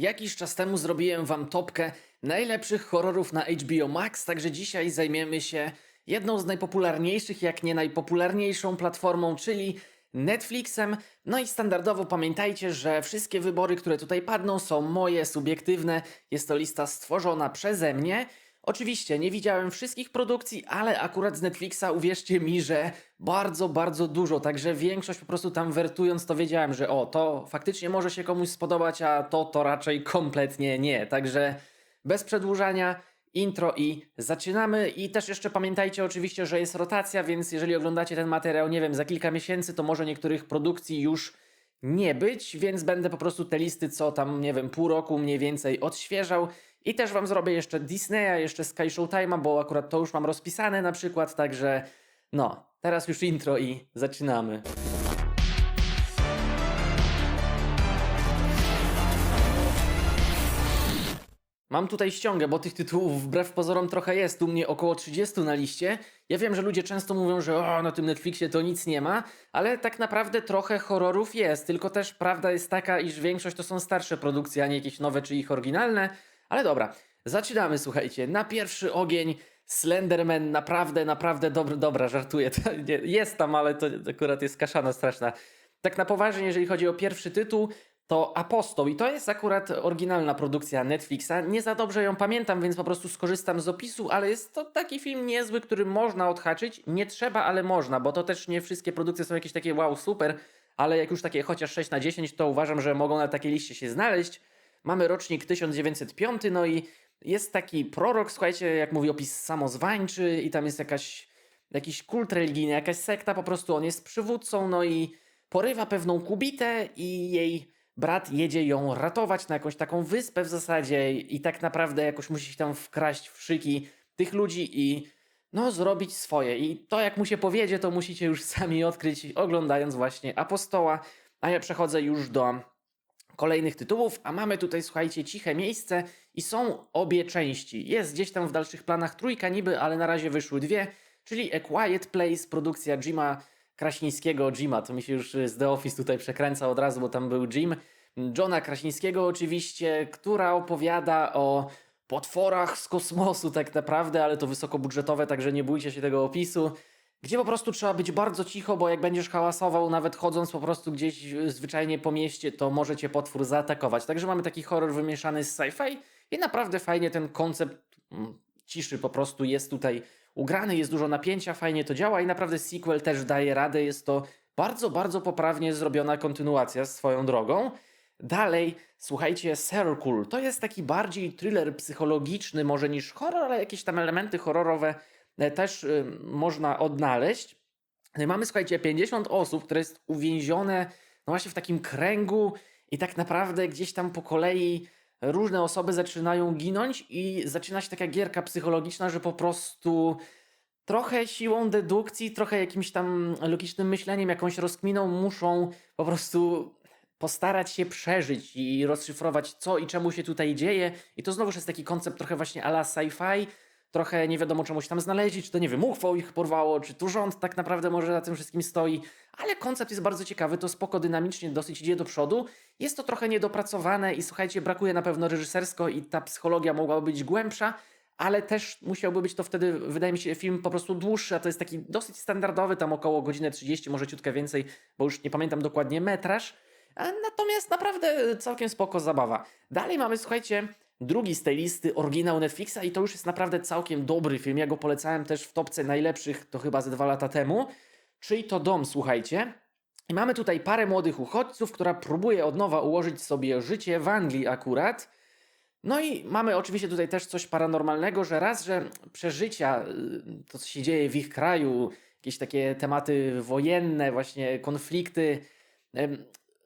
Jakiś czas temu zrobiłem wam topkę najlepszych horrorów na HBO Max, także dzisiaj zajmiemy się jedną z najpopularniejszych, jak nie najpopularniejszą platformą, czyli Netflixem. No i standardowo pamiętajcie, że wszystkie wybory, które tutaj padną, są moje, subiektywne. Jest to lista stworzona przeze mnie. Oczywiście nie widziałem wszystkich produkcji, ale akurat z Netflixa uwierzcie mi, że bardzo, bardzo dużo. Także większość po prostu tam wertując, to wiedziałem, że o, to faktycznie może się komuś spodobać, a to to raczej kompletnie nie. Także bez przedłużania, intro i zaczynamy. I też jeszcze pamiętajcie oczywiście, że jest rotacja, więc jeżeli oglądacie ten materiał, nie wiem, za kilka miesięcy, to może niektórych produkcji już nie być, więc będę po prostu te listy co tam, nie wiem, pół roku mniej więcej odświeżał. I też wam zrobię jeszcze Disneya, jeszcze Sky Showtime'a, bo akurat to już mam rozpisane na przykład, także no, teraz już intro i zaczynamy. Mam tutaj ściągę, bo tych tytułów wbrew pozorom trochę jest. U mnie około 30 na liście. Ja wiem, że ludzie często mówią, że o, na tym Netflixie to nic nie ma, ale tak naprawdę trochę horrorów jest. Tylko też prawda jest taka, iż większość to są starsze produkcje, a nie jakieś nowe czy ich oryginalne. Ale dobra, zaczynamy, słuchajcie. Na pierwszy ogień Slenderman, naprawdę, naprawdę dobry, dobra, żartuję. Nie, jest tam, ale to akurat jest kaszana straszna. Tak na poważnie, jeżeli chodzi o pierwszy tytuł, to Apostoł i to jest akurat oryginalna produkcja Netflixa. Nie za dobrze ją pamiętam, więc po prostu skorzystam z opisu, ale jest to taki film niezły, który można odhaczyć. Nie trzeba, ale można, bo to też nie wszystkie produkcje są jakieś takie wow, super, ale jak już takie chociaż 6 na 10, to uważam, że mogą na takiej liście się znaleźć. Mamy rocznik 1905, no i jest taki prorok, słuchajcie, jak mówi opis samozwańczy i tam jest jakaś, jakiś kult religijny, jakaś sekta, po prostu on jest przywódcą, no i porywa pewną kubitę i jej brat jedzie ją ratować na jakąś taką wyspę w zasadzie i tak naprawdę jakoś musi się tam wkraść w szyki tych ludzi i no zrobić swoje. I to jak mu się powiedzie, to musicie już sami odkryć oglądając właśnie Apostoła. A ja przechodzę już do kolejnych tytułów, a mamy tutaj, słuchajcie, ciche miejsce i są obie części. Jest gdzieś tam w dalszych planach trójka niby, ale na razie wyszły dwie, czyli A Quiet Place, produkcja Jima Kraśnickiego, Jima, to mi się już z The Office tutaj przekręca od razu, bo tam był Jim, Johna Kraśnickiego oczywiście, która opowiada o potworach z kosmosu tak naprawdę, ale to wysokobudżetowe, także nie bójcie się tego opisu. Gdzie po prostu trzeba być bardzo cicho, bo jak będziesz hałasował, nawet chodząc po prostu gdzieś e, zwyczajnie po mieście, to może cię potwór zaatakować. Także mamy taki horror wymieszany z sci-fi i naprawdę fajnie ten koncept mm, ciszy po prostu jest tutaj ugrany, jest dużo napięcia, fajnie to działa i naprawdę sequel też daje radę. Jest to bardzo, bardzo poprawnie zrobiona kontynuacja swoją drogą. Dalej, słuchajcie, Circle. To jest taki bardziej thriller psychologiczny może niż horror, ale jakieś tam elementy horrorowe też y, można odnaleźć. I mamy, słuchajcie, 50 osób, które jest uwięzione no właśnie w takim kręgu i tak naprawdę gdzieś tam po kolei różne osoby zaczynają ginąć i zaczyna się taka gierka psychologiczna, że po prostu trochę siłą dedukcji, trochę jakimś tam logicznym myśleniem, jakąś rozkminą muszą po prostu postarać się przeżyć i rozszyfrować co i czemu się tutaj dzieje. I to znowu jest taki koncept trochę właśnie ala sci-fi, trochę nie wiadomo czemuś tam znaleźli, czy to nie wiem, uchwał ich porwało, czy tu rząd tak naprawdę może za tym wszystkim stoi, ale koncept jest bardzo ciekawy, to spoko dynamicznie dosyć idzie do przodu. Jest to trochę niedopracowane i słuchajcie, brakuje na pewno reżysersko i ta psychologia mogłaby być głębsza, ale też musiałby być to wtedy, wydaje mi się, film po prostu dłuższy, a to jest taki dosyć standardowy, tam około godziny 30, może ciutkę więcej, bo już nie pamiętam dokładnie metraż. A Natomiast naprawdę całkiem spoko zabawa. Dalej mamy, słuchajcie, drugi z tej listy, oryginał Netflixa i to już jest naprawdę całkiem dobry film. Ja go polecałem też w topce najlepszych, to chyba ze dwa lata temu. Czyli to Dom, słuchajcie. I mamy tutaj parę młodych uchodźców, która próbuje od nowa ułożyć sobie życie w Anglii akurat. No i mamy oczywiście tutaj też coś paranormalnego, że raz, że przeżycia, y, to co się dzieje w ich kraju, jakieś takie tematy wojenne, właśnie konflikty,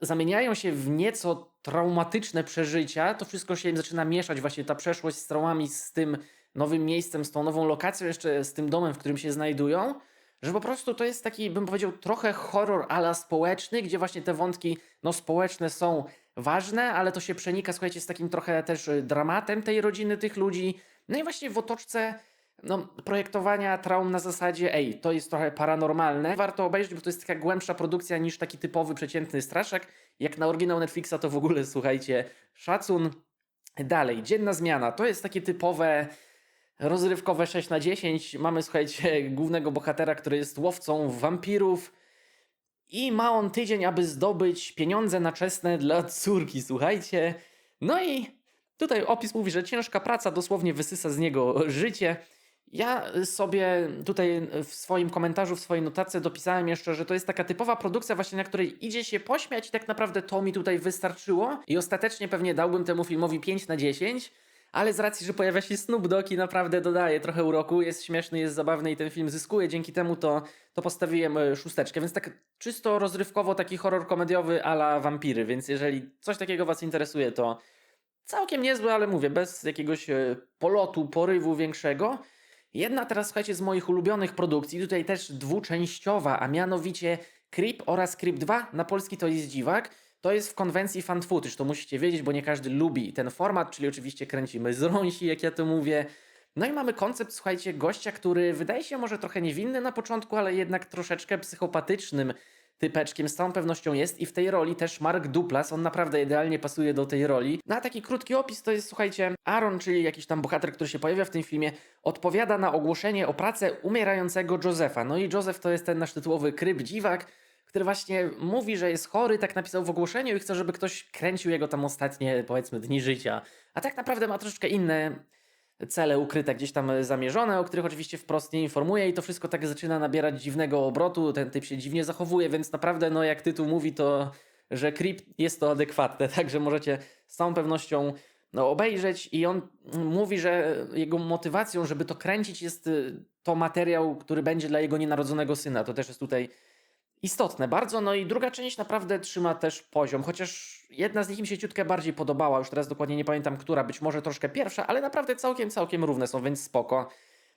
zamieniają się w nieco traumatyczne przeżycia, to wszystko się zaczyna mieszać, właśnie ta przeszłość z traumami, z tym nowym miejscem, z tą nową lokacją, jeszcze z tym domem, w którym się znajdują, że po prostu to jest taki, bym powiedział, trochę horror ala społeczny, gdzie właśnie te wątki no, społeczne są ważne, ale to się przenika, słuchajcie, z takim trochę też dramatem tej rodziny, tych ludzi. No i właśnie w otoczce no, projektowania traum na zasadzie, ej, to jest trochę paranormalne. Warto obejrzeć, bo to jest taka głębsza produkcja niż taki typowy, przeciętny straszak. Jak na oryginał Netflixa to w ogóle, słuchajcie, szacun. Dalej, dzienna zmiana. To jest takie typowe rozrywkowe 6 na 10. Mamy, słuchajcie, głównego bohatera, który jest łowcą wampirów. I ma on tydzień, aby zdobyć pieniądze na czesne dla córki, słuchajcie. No i tutaj opis mówi, że ciężka praca dosłownie wysysa z niego życie. Ja sobie tutaj w swoim komentarzu, w swojej notatce dopisałem jeszcze, że to jest taka typowa produkcja właśnie, na której idzie się pośmiać i tak naprawdę to mi tutaj wystarczyło. I ostatecznie pewnie dałbym temu filmowi 5 na 10, ale z racji, że pojawia się Snoop Dogg i naprawdę dodaje trochę uroku, jest śmieszny, jest zabawny i ten film zyskuje, dzięki temu to, to postawiłem e, szósteczkę, więc tak czysto rozrywkowo taki horror komediowy ala wampiry, więc jeżeli coś takiego Was interesuje, to całkiem niezły, ale mówię, bez jakiegoś e, polotu, porywu większego. Jedna teraz, słuchajcie, z moich ulubionych produkcji, tutaj też dwuczęściowa, a mianowicie Creep oraz Creep 2, na polski to jest dziwak. To jest w konwencji fan footage, to musicie wiedzieć, bo nie każdy lubi ten format, czyli oczywiście kręcimy z rąsi, jak ja to mówię. No i mamy koncept, słuchajcie, gościa, który wydaje się może trochę niewinny na początku, ale jednak troszeczkę psychopatycznym typeczkiem z całą pewnością jest i w tej roli też Mark Duplas, on naprawdę idealnie pasuje do tej roli. Na taki krótki opis to jest, słuchajcie, Aaron, czyli jakiś tam bohater, który się pojawia w tym filmie, odpowiada na ogłoszenie o pracę umierającego Josefa. No i Joseph to jest ten nasz tytułowy kryb dziwak, który właśnie mówi, że jest chory, tak napisał w ogłoszeniu i chce, żeby ktoś kręcił jego tam ostatnie, powiedzmy, dni życia. A tak naprawdę ma troszeczkę inne cele ukryte, gdzieś tam zamierzone, o których oczywiście wprost nie informuje i to wszystko tak zaczyna nabierać dziwnego obrotu, ten typ się dziwnie zachowuje, więc naprawdę, no jak tytuł mówi, to że Creep jest to adekwatne, także możecie z całą pewnością no, obejrzeć i on mówi, że jego motywacją, żeby to kręcić jest y, to materiał, który będzie dla jego nienarodzonego syna. To też jest tutaj istotne bardzo. No i druga część naprawdę trzyma też poziom, chociaż jedna z nich mi się ciutkę bardziej podobała, już teraz dokładnie nie pamiętam która, być może troszkę pierwsza, ale naprawdę całkiem, całkiem równe są, więc spoko.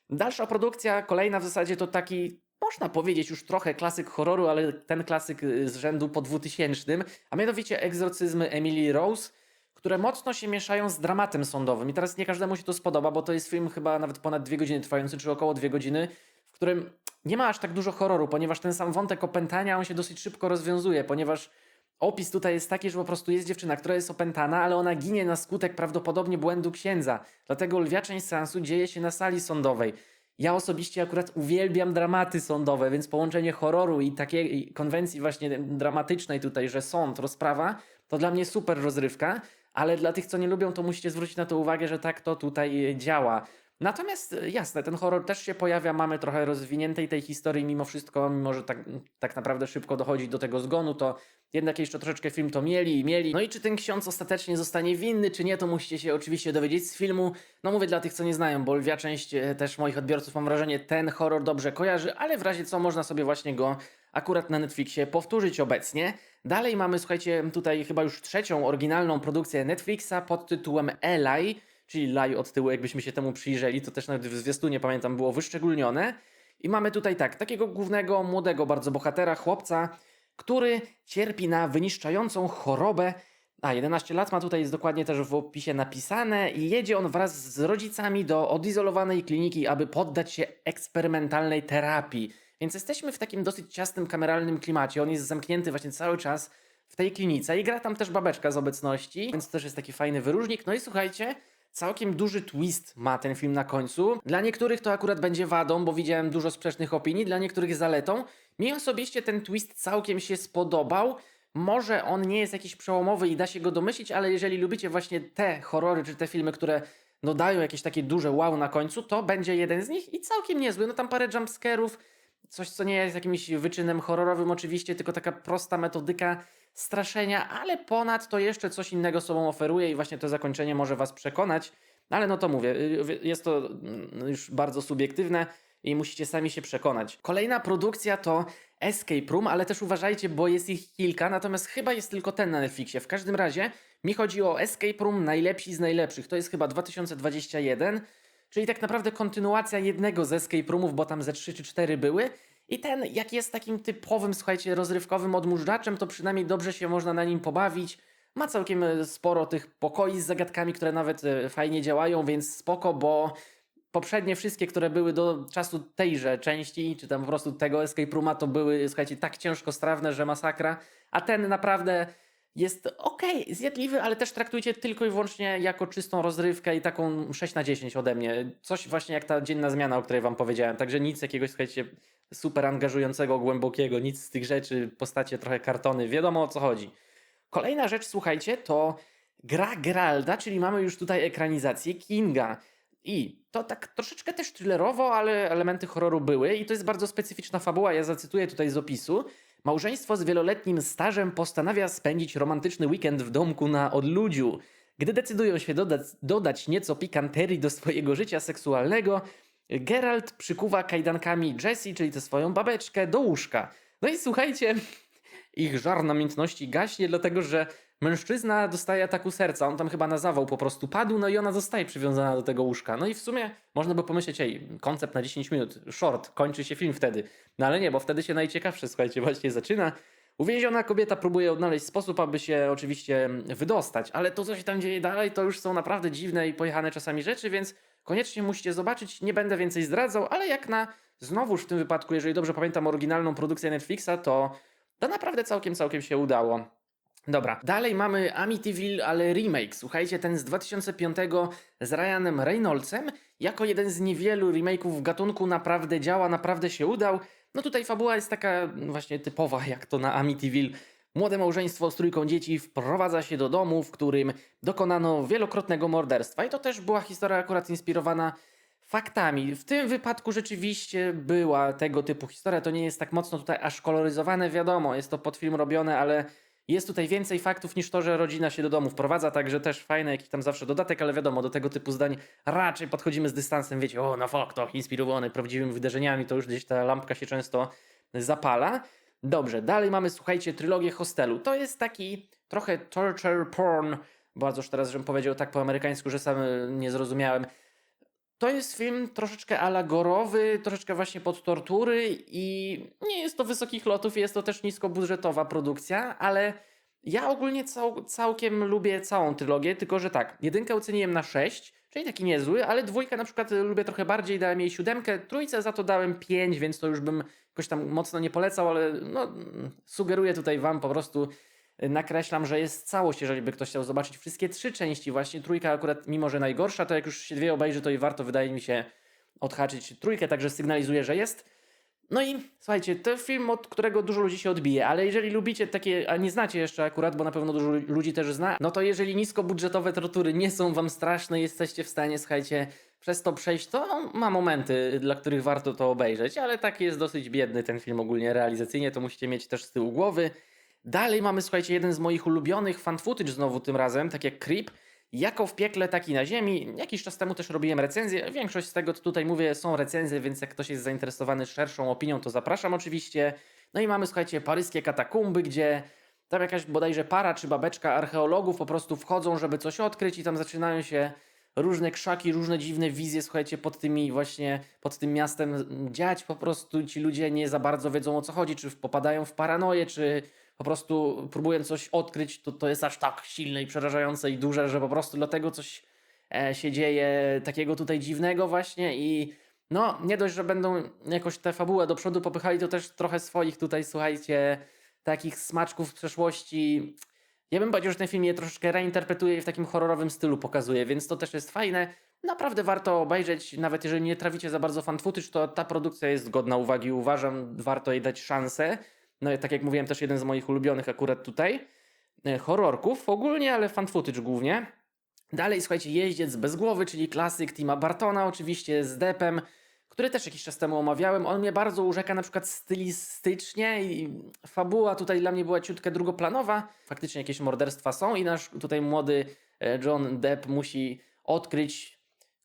Dalsza produkcja, kolejna w zasadzie to taki, można powiedzieć już trochę klasyk horroru, ale ten klasyk y, z rzędu po 2000, a mianowicie egzorcyzmy Emily Rose, które mocno się mieszają z dramatem sądowym. I teraz nie każdemu się to spodoba, bo to jest film chyba nawet ponad dwie godziny trwający, czy około dwie godziny, którym nie ma aż tak dużo horroru, ponieważ ten sam wątek opętania on się dosyć szybko rozwiązuje, ponieważ opis tutaj jest taki, że po prostu jest dziewczyna, która jest opętana, ale ona ginie na skutek prawdopodobnie błędu księdza. Dlatego lwia część seansu dzieje się na sali sądowej. Ja osobiście akurat uwielbiam dramaty sądowe, więc połączenie horroru i takiej konwencji właśnie dramatycznej tutaj, że sąd, rozprawa, to dla mnie super rozrywka, ale dla tych, co nie lubią, to musicie zwrócić na to uwagę, że tak to tutaj działa. Natomiast e, jasne, ten horror też się pojawia, mamy trochę rozwiniętej tej historii mimo wszystko, mimo że tak, tak naprawdę szybko dochodzi do tego zgonu, to jednak jeszcze troszeczkę film to mieli i mieli. No i czy ten ksiądz ostatecznie zostanie winny, czy nie, to musicie się oczywiście dowiedzieć z filmu. No mówię dla tych, co nie znają, bo lwia część e, też moich odbiorców, mam wrażenie, ten horror dobrze kojarzy, ale w razie co można sobie właśnie go akurat na Netflixie powtórzyć obecnie. Dalej mamy, słuchajcie, tutaj chyba już trzecią oryginalną produkcję Netflixa pod tytułem Eli, czyli laj od tyłu, jakbyśmy się temu przyjrzeli, to też nawet w zwiastunie pamiętam było wyszczególnione. I mamy tutaj tak, takiego głównego, młodego bardzo bohatera, chłopca, który cierpi na wyniszczającą chorobę. A, 11 lat ma tutaj, jest dokładnie też w opisie napisane i jedzie on wraz z rodzicami do odizolowanej kliniki, aby poddać się eksperymentalnej terapii. Więc jesteśmy w takim dosyć ciasnym, kameralnym klimacie. On jest zamknięty właśnie cały czas w tej klinice i gra tam też babeczka z obecności, więc też jest taki fajny wyróżnik. No i słuchajcie, Całkiem duży twist ma ten film na końcu. Dla niektórych to akurat będzie wadą, bo widziałem dużo sprzecznych opinii, dla niektórych zaletą. Mi osobiście ten twist całkiem się spodobał. Może on nie jest jakiś przełomowy i da się go domyślić, ale jeżeli lubicie właśnie te horrory czy te filmy, które no dają jakieś takie duże wow na końcu, to będzie jeden z nich i całkiem niezły. No tam parę jumpscarów, coś co nie jest jakimś wyczynem horrorowym oczywiście, tylko taka prosta metodyka straszenia, ale ponad to jeszcze coś innego sobą oferuje i właśnie to zakończenie może Was przekonać. Ale no to mówię, y, jest to mm, już bardzo subiektywne i musicie sami się przekonać. Kolejna produkcja to Escape Room, ale też uważajcie, bo jest ich kilka, natomiast chyba jest tylko ten na Netflixie. W każdym razie mi chodzi o Escape Room najlepsi z najlepszych. To jest chyba 2021, czyli tak naprawdę kontynuacja jednego z Escape Roomów, bo tam ze 3 czy 4 były. I ten, jak jest takim typowym, słuchajcie, rozrywkowym odmurzaczaczem, to przynajmniej dobrze się można na nim pobawić. Ma całkiem e, sporo tych pokoi z zagadkami, które nawet e, fajnie działają, więc spoko, bo poprzednie wszystkie, które były do czasu tejże części, czy tam po prostu tego escape rooma, to były, słuchajcie, tak ciężko strawne, że masakra. A ten naprawdę jest okej, zjadliwy, ale też traktujcie tylko i wyłącznie jako czystą rozrywkę i taką 6 na 10 ode mnie. Coś właśnie jak ta dzienna zmiana, o której wam powiedziałem. Także nic jakiegoś, słuchajcie, super angażującego, głębokiego, nic z tych rzeczy, postacie trochę kartony, wiadomo o co chodzi. Kolejna rzecz, słuchajcie, to gra Geralda, czyli mamy już tutaj ekranizację Kinga. I to tak troszeczkę też thrillerowo, ale elementy horroru były i to jest bardzo specyficzna fabuła, ja zacytuję tutaj z opisu. Małżeństwo z wieloletnim stażem postanawia spędzić romantyczny weekend w domku na odludziu. Gdy decydują się dodać, dodać nieco pikanterii do swojego życia seksualnego, Geralt przykuwa kajdankami Jessie, czyli tę swoją babeczkę, do łóżka. No i słuchajcie, ich żar namiętności gaśnie, dlatego że mężczyzna dostaje ataku serca. On tam chyba na zawał po prostu padł, no i ona zostaje przywiązana do tego łóżka. No i w sumie można by pomyśleć, ej, koncept na 10 minut, short, kończy się film wtedy. No ale nie, bo wtedy się najciekawsze, słuchajcie, właśnie zaczyna. Uwięziona kobieta próbuje odnaleźć sposób, aby się oczywiście wydostać, ale to, co się tam dzieje dalej, to już są naprawdę dziwne i pojechane czasami rzeczy, więc koniecznie musicie zobaczyć. Nie będę więcej zdradzał, ale jak na znowuż w tym wypadku, jeżeli dobrze pamiętam oryginalną produkcję Netflixa, to to naprawdę całkiem, całkiem się udało. Dobra, dalej mamy Amityville, ale remake. Słuchajcie, ten z 2005 z Ryanem Reynoldsem, jako jeden z niewielu remake'ów w gatunku naprawdę działa, naprawdę się udał. No tutaj fabuła jest taka właśnie typowa, jak to na Amityville. Młode małżeństwo z trójką dzieci wprowadza się do domu, w którym dokonano wielokrotnego morderstwa. I to też była historia akurat inspirowana faktami. W tym wypadku rzeczywiście była tego typu historia. To nie jest tak mocno tutaj aż koloryzowane, wiadomo, jest to pod film robione, ale jest tutaj więcej faktów niż to, że rodzina się do domu wprowadza, także też fajny jakiś tam zawsze dodatek, ale wiadomo, do tego typu zdań raczej podchodzimy z dystansem, wiecie, o no fakt, to inspirowany prawdziwymi wydarzeniami, to już gdzieś ta lampka się często zapala. Dobrze, dalej mamy, słuchajcie, trylogię Hostelu. To jest taki trochę torture porn, bardzo już teraz, żebym powiedział tak po amerykańsku, że sam y, nie zrozumiałem. To jest film troszeczkę alagorowy, troszeczkę właśnie pod tortury i nie jest to wysokich lotów, jest to też niskobudżetowa produkcja, ale ja ogólnie cał, całkiem lubię całą trylogię, tylko że tak, jedynkę oceniłem na 6, czyli taki niezły, ale dwójkę na przykład lubię trochę bardziej, dałem jej siódemkę, trójce za to dałem 5, więc to już bym jakoś tam mocno nie polecał, ale no, sugeruję tutaj wam po prostu nakreślam, że jest całość, jeżeli by ktoś chciał zobaczyć wszystkie trzy części, właśnie trójka akurat, mimo że najgorsza, to jak już się dwie obejrzy, to i warto, wydaje mi się, odhaczyć trójkę, także sygnalizuję, że jest. No i słuchajcie, to film, od którego dużo ludzi się odbije, ale jeżeli lubicie takie, a nie znacie jeszcze akurat, bo na pewno dużo ludzi też zna, no to jeżeli niskobudżetowe tortury nie są wam straszne, jesteście w stanie, słuchajcie, przez to przejść, to ma momenty, dla których warto to obejrzeć, ale taki jest dosyć biedny ten film ogólnie realizacyjnie, to musicie mieć też z tyłu głowy. Dalej mamy, słuchajcie, jeden z moich ulubionych fan footage znowu tym razem, tak jak Creep. Jako w piekle, tak i na ziemi. Jakiś czas temu też robiłem recenzję. Większość z tego, co tutaj mówię, są recenzje, więc jak ktoś jest zainteresowany szerszą opinią, to zapraszam oczywiście. No i mamy, słuchajcie, paryskie katakumby, gdzie tam jakaś bodajże para czy babeczka archeologów po prostu wchodzą, żeby coś odkryć i tam zaczynają się różne krzaki, różne dziwne wizje, słuchajcie, pod tymi właśnie, pod tym miastem dziać. Po prostu ci ludzie nie za bardzo wiedzą o co chodzi, czy popadają w paranoję, czy po prostu próbuję coś odkryć, to to jest aż tak silne i przerażające i duże, że po prostu dlatego coś e, się dzieje takiego tutaj dziwnego właśnie i no nie dość, że będą jakoś tę fabułę do przodu popychali, to też trochę swoich tutaj, słuchajcie, takich smaczków z przeszłości. Ja bym powiedział, że ten film je troszeczkę reinterpretuje i w takim horrorowym stylu pokazuje, więc to też jest fajne. Naprawdę warto obejrzeć, nawet jeżeli nie trawicie za bardzo fan footage, to ta produkcja jest godna uwagi. Uważam, warto jej dać szansę. No tak jak mówiłem, też jeden z moich ulubionych akurat tutaj. E, horrorków ogólnie, ale fan footage głównie. Dalej, słuchajcie, Jeździec bez głowy, czyli klasyk Tima Bartona, oczywiście z Depem, który też jakiś czas temu omawiałem. On mnie bardzo urzeka na przykład stylistycznie i fabuła tutaj dla mnie była ciutkę drugoplanowa. Faktycznie jakieś morderstwa są i nasz tutaj młody e, John Depp musi odkryć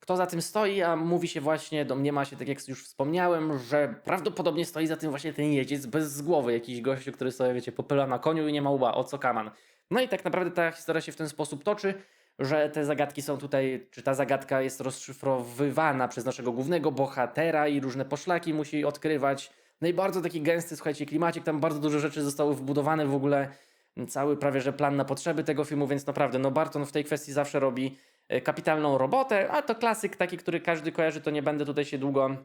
kto za tym stoi, a mówi się właśnie, domniema się, tak jak już wspomniałem, że prawdopodobnie stoi za tym właśnie ten jeździec bez głowy, jakiś gościu, który sobie, wiecie, popyla na koniu i nie ma łba, o co kaman. No i tak naprawdę ta historia się w ten sposób toczy, że te zagadki są tutaj, czy ta zagadka jest rozszyfrowywana przez naszego głównego bohatera i różne poszlaki musi odkrywać. No i bardzo taki gęsty, słuchajcie, klimacik, tam bardzo dużo rzeczy zostały wbudowane w ogóle, cały prawie że plan na potrzeby tego filmu, więc naprawdę, no Barton w tej kwestii zawsze robi kapitalną robotę, a to klasyk taki, który każdy kojarzy, to nie będę tutaj się długo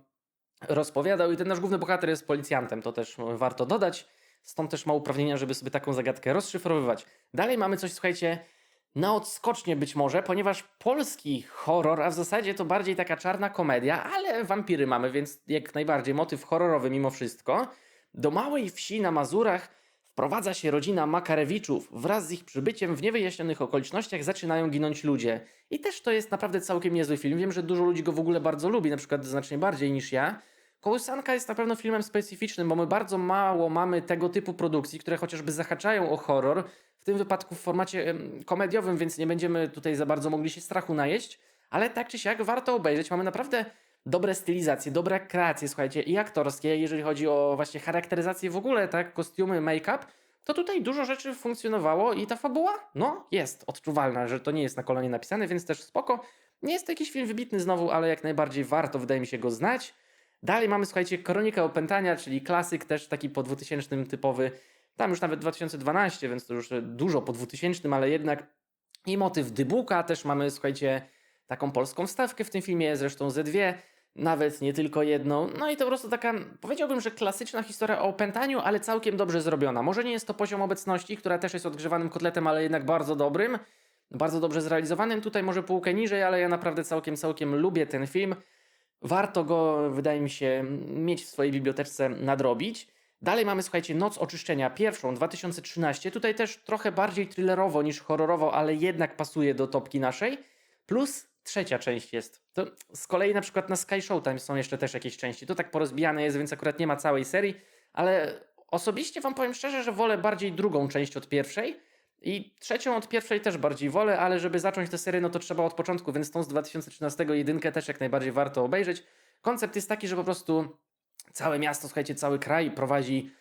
rozpowiadał. I ten nasz główny bohater jest policjantem, to też e, warto dodać. Stąd też ma uprawnienia, żeby sobie taką zagadkę rozszyfrowywać. Dalej mamy coś, słuchajcie, na odskocznie być może, ponieważ polski horror, a w zasadzie to bardziej taka czarna komedia, ale wampiry mamy, więc jak najbardziej motyw horrorowy mimo wszystko. Do małej wsi na Mazurach wprowadza się rodzina Makarewiczów. Wraz z ich przybyciem w niewyjaśnionych okolicznościach zaczynają ginąć ludzie. I też to jest naprawdę całkiem niezły film. Wiem, że dużo ludzi go w ogóle bardzo lubi, na przykład znacznie bardziej niż ja. Kołysanka jest na pewno filmem specyficznym, bo my bardzo mało mamy tego typu produkcji, które chociażby zahaczają o horror, w tym wypadku w formacie komediowym, więc nie będziemy tutaj za bardzo mogli się strachu najeść, ale tak czy siak warto obejrzeć. Mamy naprawdę dobre stylizacje, dobre kreacje, słuchajcie, i aktorskie, jeżeli chodzi o właśnie charakteryzację w ogóle, tak, kostiumy, make-up, to tutaj dużo rzeczy funkcjonowało i ta fabuła, no, jest odczuwalna, że to nie jest na kolanie napisane, więc też spoko. Nie jest to jakiś film wybitny znowu, ale jak najbardziej warto, wydaje mi się, go znać. Dalej mamy, słuchajcie, Kronika Opętania, czyli klasyk też taki po 2000 typowy, tam już nawet 2012, więc to już dużo po 2000, ale jednak i motyw Dybuka, też mamy, słuchajcie, taką polską wstawkę w tym filmie, zresztą ze dwie, nawet nie tylko jedną. No i to po prostu taka, powiedziałbym, że klasyczna historia o opętaniu, ale całkiem dobrze zrobiona. Może nie jest to poziom obecności, która też jest odgrzewanym kotletem, ale jednak bardzo dobrym, bardzo dobrze zrealizowanym. Tutaj może półkę niżej, ale ja naprawdę całkiem, całkiem lubię ten film. Warto go, wydaje mi się, mieć w swojej bibliotece nadrobić. Dalej mamy, słuchajcie, Noc Oczyszczenia, pierwszą, 2013. Tutaj też trochę bardziej thrillerowo niż horrorowo, ale jednak pasuje do topki naszej. Plus trzecia część jest. To z kolei na przykład na Sky Showtime są jeszcze też jakieś części. To tak porozbijane jest, więc akurat nie ma całej serii, ale osobiście wam powiem szczerze, że wolę bardziej drugą część od pierwszej. I trzecią od pierwszej też bardziej wolę, ale żeby zacząć tę serię, no to trzeba od początku, więc tą z 2013 jedynkę też jak najbardziej warto obejrzeć. Koncept jest taki, że po prostu całe miasto, słuchajcie, cały kraj prowadzi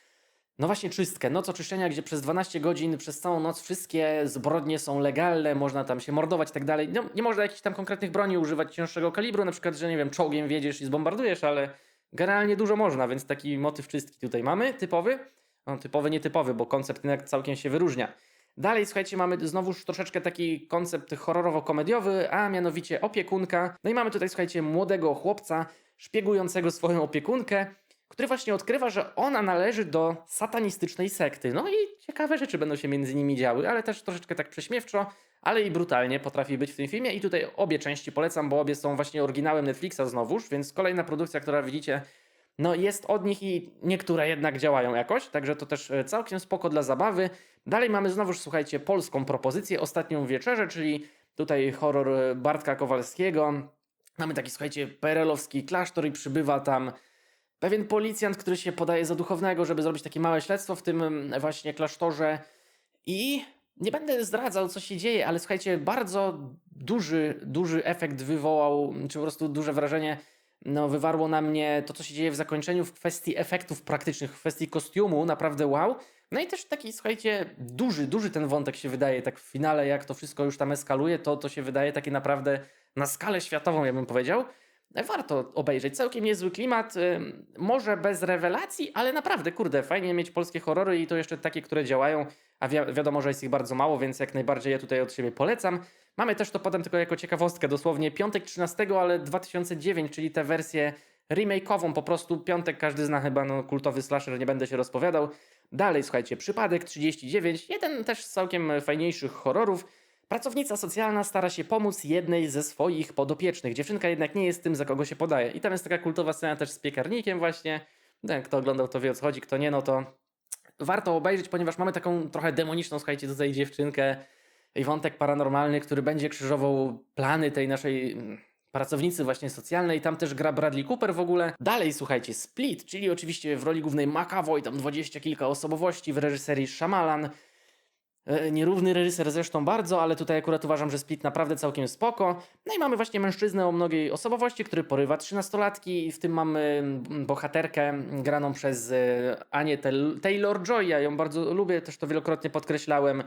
no właśnie czystkę, noc oczyszczenia, gdzie przez 12 godzin, przez całą noc wszystkie zbrodnie są legalne, można tam się mordować i tak dalej. No, nie można jakichś tam konkretnych broni używać cięższego kalibru, na przykład, że nie wiem, czołgiem wiedziesz i zbombardujesz, ale generalnie dużo można, więc taki motyw czystki tutaj mamy, typowy. No, typowy, nietypowy, bo koncept jednak całkiem się wyróżnia. Dalej, słuchajcie, mamy znowuż troszeczkę taki koncept horrorowo-komediowy, a mianowicie opiekunka. No i mamy tutaj, słuchajcie, młodego chłopca szpiegującego swoją opiekunkę, który właśnie odkrywa, że ona należy do satanistycznej sekty. No i ciekawe rzeczy będą się między nimi działy, ale też troszeczkę tak prześmiewczo, ale i brutalnie potrafi być w tym filmie. I tutaj obie części polecam, bo obie są właśnie oryginałem Netflixa znowuż, więc kolejna produkcja, która widzicie, no jest od nich i niektóre jednak działają jakoś, także to też e, całkiem spoko dla zabawy. Dalej mamy znowuż, słuchajcie, polską propozycję, Ostatnią Wieczerzę, czyli tutaj horror e, Bartka Kowalskiego. Mamy taki, słuchajcie, perelowski klasztor i przybywa tam pewien policjant, który się podaje za duchownego, żeby zrobić takie małe śledztwo w tym mm, właśnie klasztorze. I nie będę zdradzał, co się dzieje, ale słuchajcie, bardzo duży, duży efekt wywołał, czy po prostu duże wrażenie no, wywarło na mnie to, co się dzieje w zakończeniu w kwestii efektów praktycznych, w kwestii kostiumu, naprawdę wow. No i też taki, słuchajcie, duży, duży ten wątek się wydaje, tak w finale, jak to wszystko już tam eskaluje, to, to się wydaje takie naprawdę na skalę światową, ja bym powiedział. Warto obejrzeć. Całkiem niezły klimat, ym, może bez rewelacji, ale naprawdę, kurde, fajnie mieć polskie horrory i to jeszcze takie, które działają, a wi wiadomo, że jest ich bardzo mało, więc jak najbardziej ja tutaj od siebie polecam. Mamy też to potem tylko jako ciekawostkę, dosłownie piątek 13, ale 2009, czyli tę wersję remake'ową, po prostu piątek każdy zna chyba, no kultowy slasher, nie będę się rozpowiadał. Dalej, słuchajcie, przypadek 39, jeden też z całkiem fajniejszych horrorów. Pracownica socjalna stara się pomóc jednej ze swoich podopiecznych. Dziewczynka jednak nie jest tym, za kogo się podaje. I tam jest taka kultowa scena też z piekarnikiem właśnie. Ten, kto oglądał, to wie o co chodzi, kto nie, no to warto obejrzeć, ponieważ mamy taką trochę demoniczną, słuchajcie, tutaj dziewczynkę i wątek paranormalny, który będzie krzyżował plany tej naszej mm, pracownicy właśnie socjalnej. Tam też gra Bradley Cooper w ogóle. Dalej, słuchajcie, Split, czyli oczywiście w roli głównej McAvoy, tam dwadzieścia kilka osobowości w reżyserii Shyamalan. E, Nierówny reżyser zresztą bardzo, ale tutaj akurat uważam, że Split naprawdę całkiem spoko. No i mamy właśnie mężczyznę o mnogiej osobowości, który porywa trzynastolatki. W tym mamy mm, bohaterkę graną przez e, Anię Taylor-Joy. Ja ją bardzo lubię, też to wielokrotnie podkreślałem.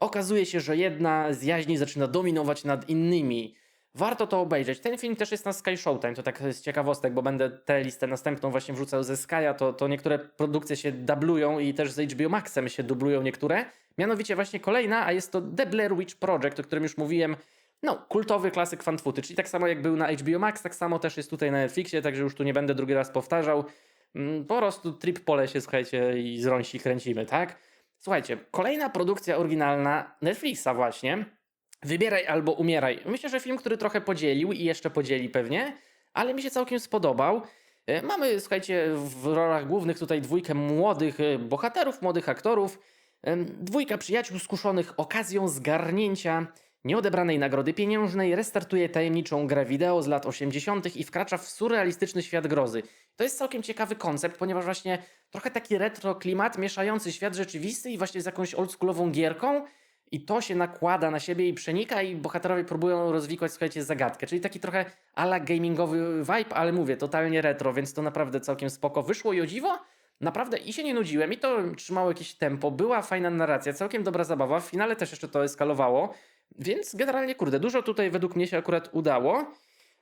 Okazuje się, że jedna z jaźni zaczyna dominować nad innymi. Warto to obejrzeć. Ten film też jest na Sky Showtime, to tak z ciekawostek, bo będę tę listę następną właśnie wrzucał ze Sky'a, to, to niektóre produkcje się dublują i też z HBO Maxem się dublują niektóre. Mianowicie właśnie kolejna, a jest to The Blair Witch Project, o którym już mówiłem. No, kultowy klasyk fan footage. I tak samo jak był na HBO Max, tak samo też jest tutaj na Netflixie, także już tu nie będę drugi raz powtarzał. Mm, Po prostu trip po lesie, słuchajcie, i z rąsi kręcimy, tak? Słuchajcie, kolejna produkcja oryginalna Netflixa właśnie. Wybieraj albo umieraj. Myślę, że film, który trochę podzielił i jeszcze podzieli pewnie, ale mi się całkiem spodobał. E, Mamy, słuchajcie, w rolach głównych tutaj dwójkę młodych e, bohaterów, młodych aktorów. Dwójka przyjaciół skuszonych okazją zgarnięcia nieodebranej nagrody pieniężnej restartuje tajemniczą grę wideo z lat 80. i wkracza w surrealistyczny świat grozy. To jest całkiem ciekawy koncept, ponieważ właśnie trochę taki retro klimat mieszający świat rzeczywisty i właśnie z jakąś oldschoolową gierką i to się nakłada na siebie i przenika i bohaterowie próbują rozwikłać, słuchajcie, zagadkę. Czyli taki trochę ala gamingowy vibe, ale mówię, totalnie retro, więc to naprawdę całkiem spoko. Wyszło i o dziwo, naprawdę i się nie nudziłem i to trzymało jakieś tempo, była fajna narracja, całkiem dobra zabawa, w finale też jeszcze to eskalowało, więc generalnie, kurde, dużo tutaj według mnie się akurat udało.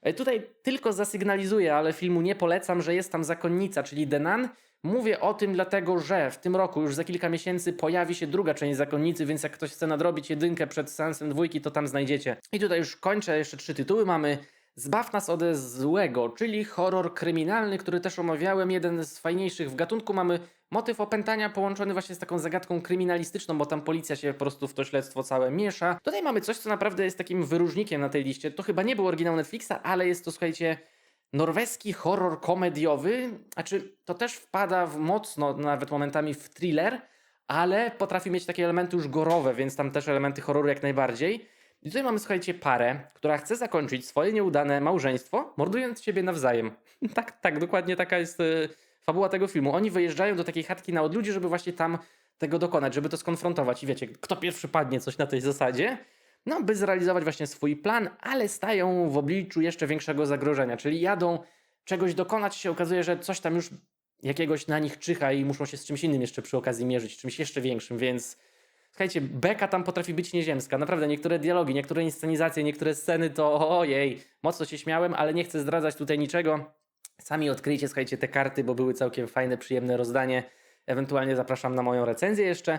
E, Tutaj tylko zasygnalizuję, ale filmu nie polecam, że jest tam zakonnica, czyli Denan. Mówię o tym dlatego, że w tym roku, już za kilka miesięcy, pojawi się druga część zakonnicy, więc jak ktoś chce nadrobić jedynkę przed seansem dwójki, to tam znajdziecie. I tutaj już kończę, jeszcze trzy tytuły mamy. Zbaw nas ode złego, czyli horror kryminalny, który też omawiałem, jeden z fajniejszych w gatunku. Mamy motyw opętania połączony właśnie z taką zagadką kryminalistyczną, bo tam policja się po prostu w to śledztwo całe miesza. Tutaj mamy coś, co naprawdę jest takim wyróżnikiem na tej liście. To chyba nie był oryginał Netflixa, ale jest to, słuchajcie, norweski horror komediowy, znaczy to też wpada w mocno, nawet momentami w thriller, ale potrafi mieć takie elementy już gorowe, więc tam też elementy horroru jak najbardziej. I tutaj mamy, słuchajcie, parę, która chce zakończyć swoje nieudane małżeństwo, mordując siebie nawzajem. tak, tak, dokładnie taka jest y, fabuła tego filmu. Oni wyjeżdżają do takiej chatki na odludziu, żeby właśnie tam tego dokonać, żeby to skonfrontować. I wiecie, kto pierwszy padnie, coś na tej zasadzie no, by zrealizować właśnie swój plan, ale stają w obliczu jeszcze większego zagrożenia, czyli jadą czegoś dokonać, się okazuje, że coś tam już jakiegoś na nich czyha i muszą się z czymś innym jeszcze przy okazji mierzyć, czymś jeszcze większym, więc słuchajcie, beka tam potrafi być nieziemska, naprawdę niektóre dialogi, niektóre inscenizacje, niektóre sceny to ojej, mocno się śmiałem, ale nie chcę zdradzać tutaj niczego, sami odkryjcie, słuchajcie, te karty, bo były całkiem fajne, przyjemne rozdanie, ewentualnie zapraszam na moją recenzję jeszcze,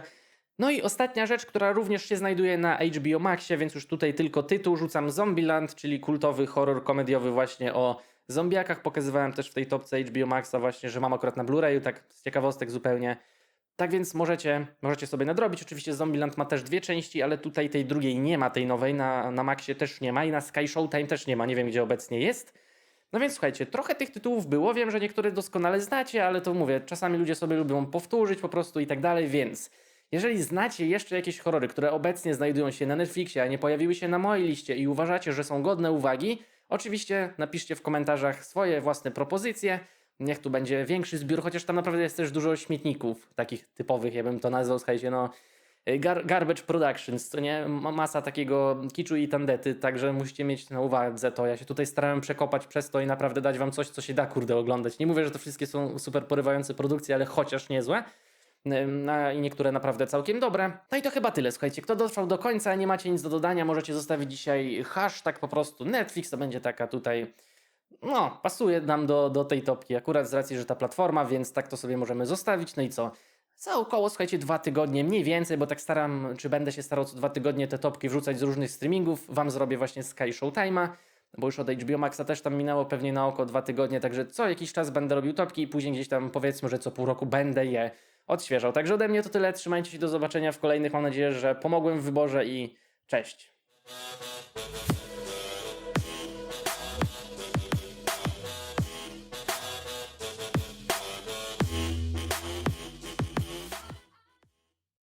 no i ostatnia rzecz, która również się znajduje na HBO Maxie, więc już tutaj tylko tytuł. Rzucam Zombieland, czyli kultowy horror komediowy właśnie o zombiakach. Pokazywałem też w tej topce HBO Maxa właśnie, że mam akurat na Blu-rayu, tak z ciekawostek zupełnie. Tak więc możecie, możecie sobie nadrobić. Oczywiście Zombieland ma też dwie części, ale tutaj tej drugiej nie ma, tej nowej, na, na Maxie też nie ma i na Sky Showtime też nie ma, nie wiem gdzie obecnie jest. No więc słuchajcie, trochę tych tytułów było, wiem, że niektóre doskonale znacie, ale to mówię, czasami ludzie sobie lubią powtórzyć po prostu i tak dalej, więc... Jeżeli znacie jeszcze jakieś horrory, które obecnie znajdują się na Netflixie, a nie pojawiły się na mojej liście i uważacie, że są godne uwagi, oczywiście napiszcie w komentarzach swoje własne propozycje. Niech tu będzie większy zbiór, chociaż tam naprawdę jest też dużo śmietników, takich typowych, ja bym to nazwał, słuchajcie, no gar garbage productions, to nie? Ma masa takiego kiczu i tandety, także musicie mieć na uwadze to. Ja się tutaj starałem przekopać przez to i naprawdę dać wam coś, co się da, kurde, oglądać. Nie mówię, że to wszystkie są super porywające produkcje, ale chociaż niezłe. A i niektóre naprawdę całkiem dobre. No i to chyba tyle, słuchajcie. Kto dotrwał do końca, nie macie nic do dodania, możecie zostawić dzisiaj hashtag po prostu Netflix, to będzie taka tutaj, no, pasuje nam do, do tej topki, akurat z racji, że ta platforma, więc tak to sobie możemy zostawić. No i co? Za około, słuchajcie, dwa tygodnie, mniej więcej, bo tak staram, czy będę się starał co dwa tygodnie te topki wrzucać z różnych streamingów. Wam zrobię właśnie Sky Showtime'a, bo już od HBO Maxa też tam minęło pewnie na oko dwa tygodnie, także co jakiś czas będę robił topki i później gdzieś tam powiedzmy, że co pół roku będę je odświeżał. Także ode mnie to tyle. Trzymajcie się do zobaczenia w kolejnych. Mam nadzieję, że pomogłem w wyborze i cześć.